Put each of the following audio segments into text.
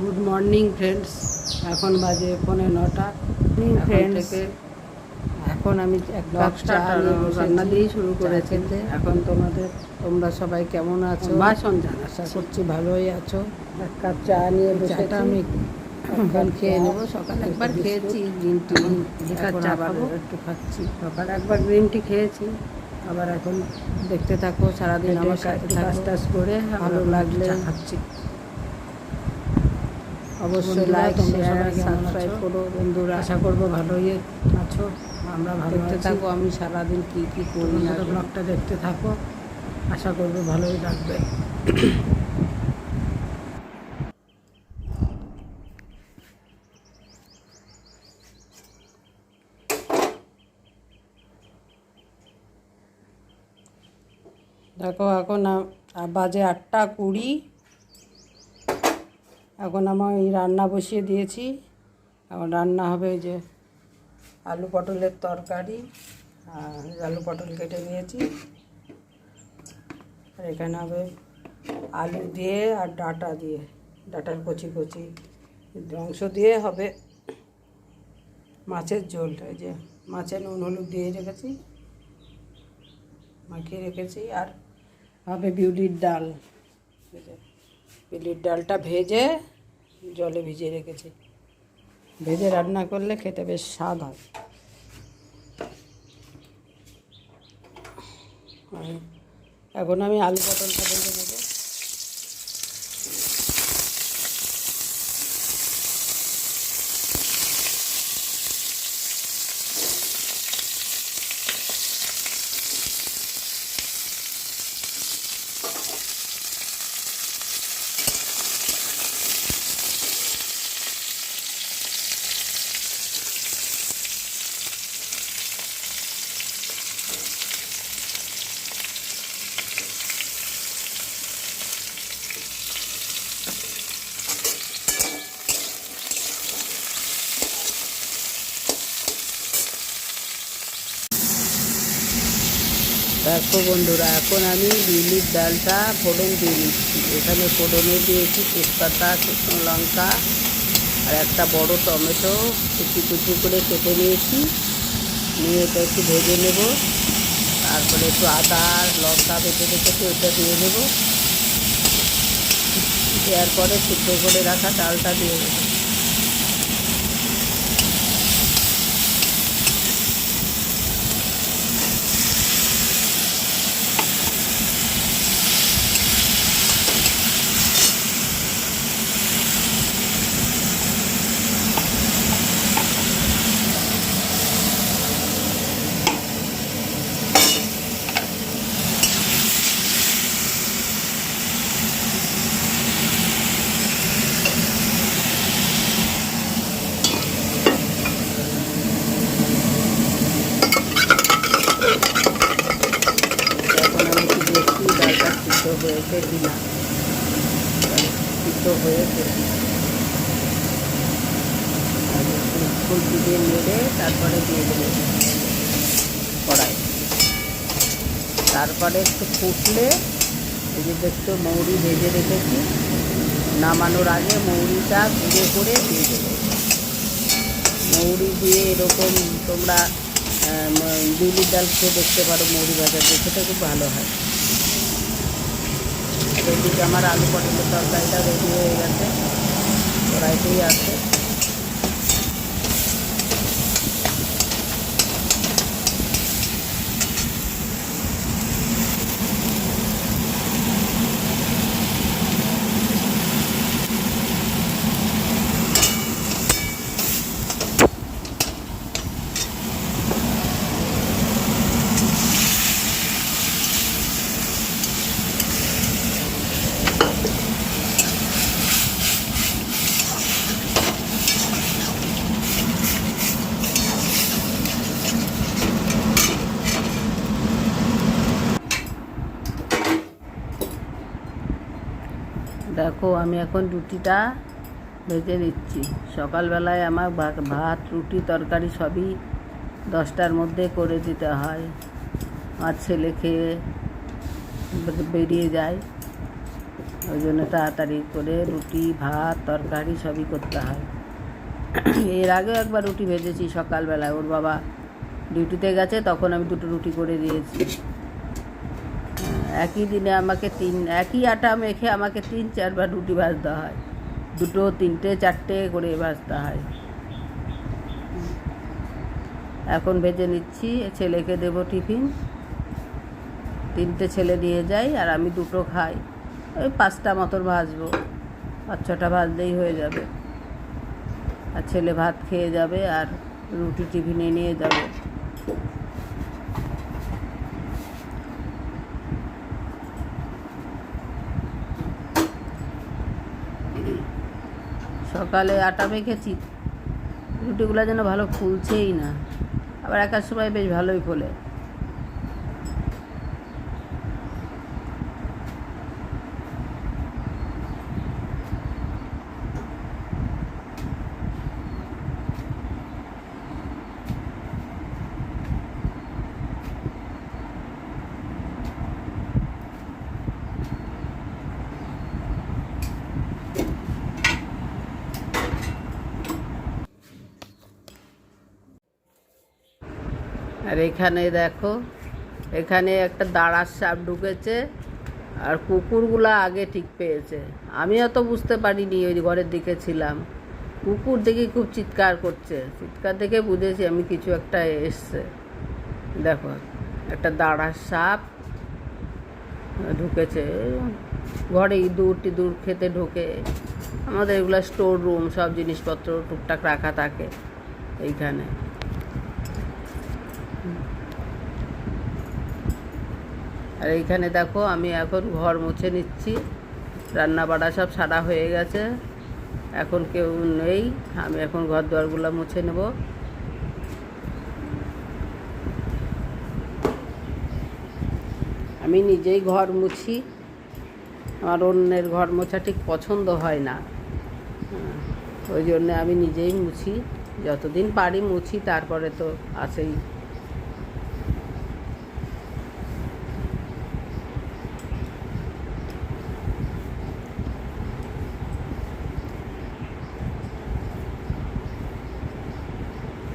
Good morning friends. এখন বাজে পৌনে নটা। এখন friends, থেকে এখন আমি এক কাপ ব্লগটা চা রান্না দিয়েই শুরু করেছি। এখন তোমাদের তোমরা সবাই কেমন আছো? বাসন আশা করছি ভালোই আছো। এক কাপ চা নিয়ে বসেছি। চাটা আমি এখন খেয়ে নেব সকালে একবার খেয়েছি গ্রিন টি লিকার চা খাব। একটু খাচ্ছি। সকালে একবার গ্রিন টি খেয়েছি আবার এখন দেখতে থাকো সারাদিন আমার সাথে কাজ টাজ করে ভালো লাগলে খাচ্ছি। অবশ্যই লাইক শেয়ার সাবস্ক্রাইব করো বন্ধুরা। আশা করব ভালোই আছো। আমরা ভালো দেখতে থাকো আমি সারাদিন কি কি করি না ব্লগটা দেখতে থাকো। আশা করব ভালোই লাগবে দেখো এখন বাজে আটটা কুড়ি। এখন আমার এই রান্না বসিয়ে দিয়েছি। এখন রান্না হবে যে আলু পটলের তরকারি আর আলু পটল কেটে নিয়েছি। আর এখানে হবে আলু দিয়ে আর ডাটা দিয়ে। ডাটার কচি কচি অংশ দিয়ে হবে মাছের ঝোল। এই যে মাছের নুন, হলুদ দিয়ে রেখেছি, মাখিয়ে রেখেছি। আর হবে বিউলির ডাল। বিউলির ডালটা ভেজে জলে ভিজিয়ে রেখেছি। ভেজে রান্না করলে খেতে বেশ স্বাদ হয়। এখন আমি আলু পটলটা ভেজে নেব। দেখো বন্ধুরা, এখন আমি বিউলির ডালটা ফোড়ন দিয়ে নিচ্ছি। এখানে ফোড়নে দিয়েছি তেজপাতা, শুকনো লঙ্কা আর একটা বড় টমেটো। কুচি কুচি করে কেটে নিয়েছি। নিয়ে এটা একটু ভেজে নেব। তারপরে একটু আদা লঙ্কা বেটে রেখেছি ওটা দিয়ে দেবো। দেওয়ার পরে সিদ্ধ করে রাখা ডালটা দিয়ে দেবো এখন আমি কি দেখছি ডালটা সিদ্ধ হয়েছে কিনা সিদ্ধ হয়েছে খুন্তি দিয়ে নেড়ে তারপরে দিয়ে দেবো কড়াই। তারপরে একটু ফুটলে, এই যে দেখছ মৌরি ভেজে রেখেছি, নামানোর আগে মৌরিটা গুঁড়ো করে দিয়ে দেবো। মৌরি দিয়ে এরকম তোমরা বিউলির ডাল খেয়ে দেখতে পারো মৌরি ভাজা দিয়ে সেটা খুব ভালো হয়। এদিকে আমার আলু পটলের তরকারিটা রেডি হয়ে গেছে। কড়াইতেই আছে দেখো, আমি এখন রুটিটা ভেজে নিচ্ছি। সকালবেলায় আমার ভাত রুটি, তরকারি সবই দশটার মধ্যে করে দিতে হয়। আমার ছেলে খেয়ে বেরিয়ে যায়। ওই জন্য তাড়াতাড়ি করে রুটি, ভাত, তরকারি সবই করতে হয়। এর আগেও একবার রুটি ভেজেছি সকালবেলায়। ওর বাবা ডিউটিতে গেছে, তখন আমি দুটো রুটি করে দিয়েছি। একই দিনে আমাকে তিন, একই আটা মেখে আমাকে তিন, চারবার রুটি ভাজতে হয়। দুটো, তিনটে, চারটে করে ভাজতে হয়। এখন ভেজে নিচ্ছি, ছেলেকে দেব টিফিন। তিনটে ছেলে নিয়ে যাই আর আমি দুটো খাই। ওই পাঁচটা মতন ভাজবো। পাঁচ, ছটা ভাজলেই হয়ে যাবে। আর ছেলে ভাত খেয়ে যাবে আর রুটি টিফিনে নিয়ে যাবে। সকালে আটা মেখেছি। রুটিগুলো যেন ভালো ফুলছেই না। আবার একার সময় বেশ ভালোই ফোলে। আর এখানে দেখো, এখানে একটা দাঁড়ার সাপ ঢুকেছে আর কুকুরগুলো আগে ঠিক পেয়েছে। আমি অত বুঝতে পারিনি ওই ঘরের দিকে ছিলাম। কুকুর দেখি খুব চিৎকার করছে। চিৎকার দেখে বুঝেছি আমি কিছু একটা এসছে। দেখো, একটা দাঁড়ার সাপ ঢুকেছে। ঘরে ইঁদুর টিঁদুর খেতে ঢোকে। আমাদের এগুলো স্টোর রুম সব জিনিসপত্র টুকটাক রাখা থাকে এইখানে। আর এইখানে দেখো আমি এখন ঘর মুছে নিচ্ছি। রান্না বাড়া সব সারা হয়ে গেছে। এখন কেউ নেই আমি এখন ঘর দুয়ারগুলো মুছে নেব। আমি নিজেই ঘর মুছি। আমার অন্যের ঘর মোছা ঠিক পছন্দ হয় না। হ্যাঁ, ওই জন্যে আমি নিজেই মুছি। যতদিন পারি মুছি তারপরে তো আছেই।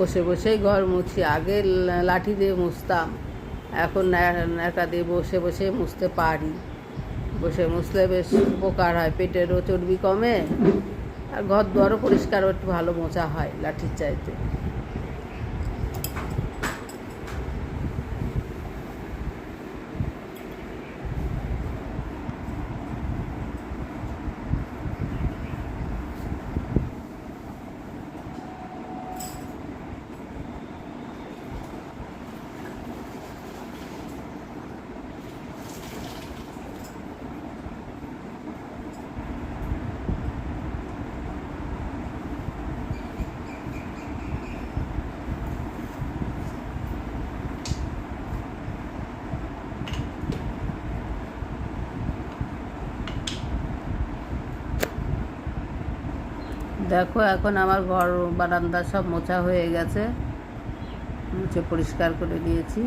বসে বসেই ঘর মুছি, আগে লাঠি দিয়ে মুছতাম। এখন ন্যা- ন্যাকা দিয়ে বসে বসে মুছতে পারি। বসে মুছলে বেশ উপকার হয় পেটেরও চর্বি কমে আর ঘর দুয়ারও পরিষ্কারও একটু ভালো মোছা হয় লাঠির চাইতে। দেখো, এখন আমার ঘর, বারান্দা সব মোছা হয়ে গেছে। মুছে পরিষ্কার করে দিয়েছি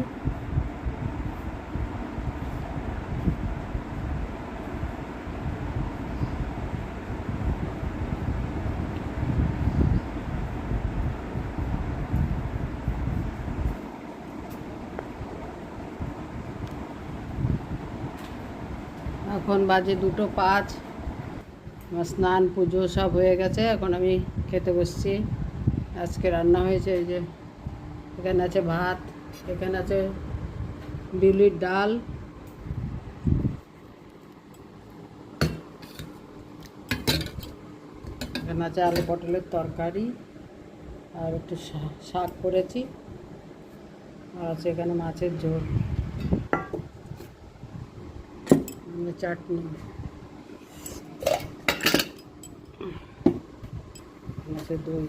এখন বাজে দুটো পাঁচ। আমার স্নান, পুজো সব হয়ে গেছে, এখন আমি খেতে বসছি। আজকে রান্না হয়েছে এই যে, এখানে আছে ভাত, এখানে আছে বিউলির ডাল। এখানে আছে আলু পটলের তরকারি, আর একটু শাক করেছি, আর আছে এখানে মাছের ঝোল। চাটনি। আছে দই।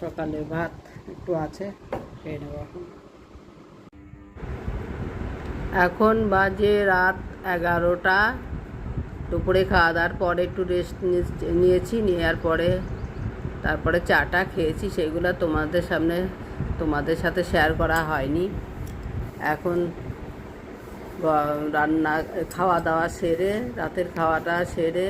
সকালে ভাত একটু আছে, খেয়ে নেব এখন। এখন বাজে রাত এগারোটা। দুপুরে খাওয়া দাওয়ার পরে একটু রেস্ট নিয়েছি, নেওয়ার পরে তারপরে চাটা খেয়েছি সেগুলো তোমাদের সামনে, তোমাদের সাথে শেয়ার করা হয়নি। এখন রান্না, খাওয়া দাওয়া সেরে, রাতের খাওয়াটা সেরে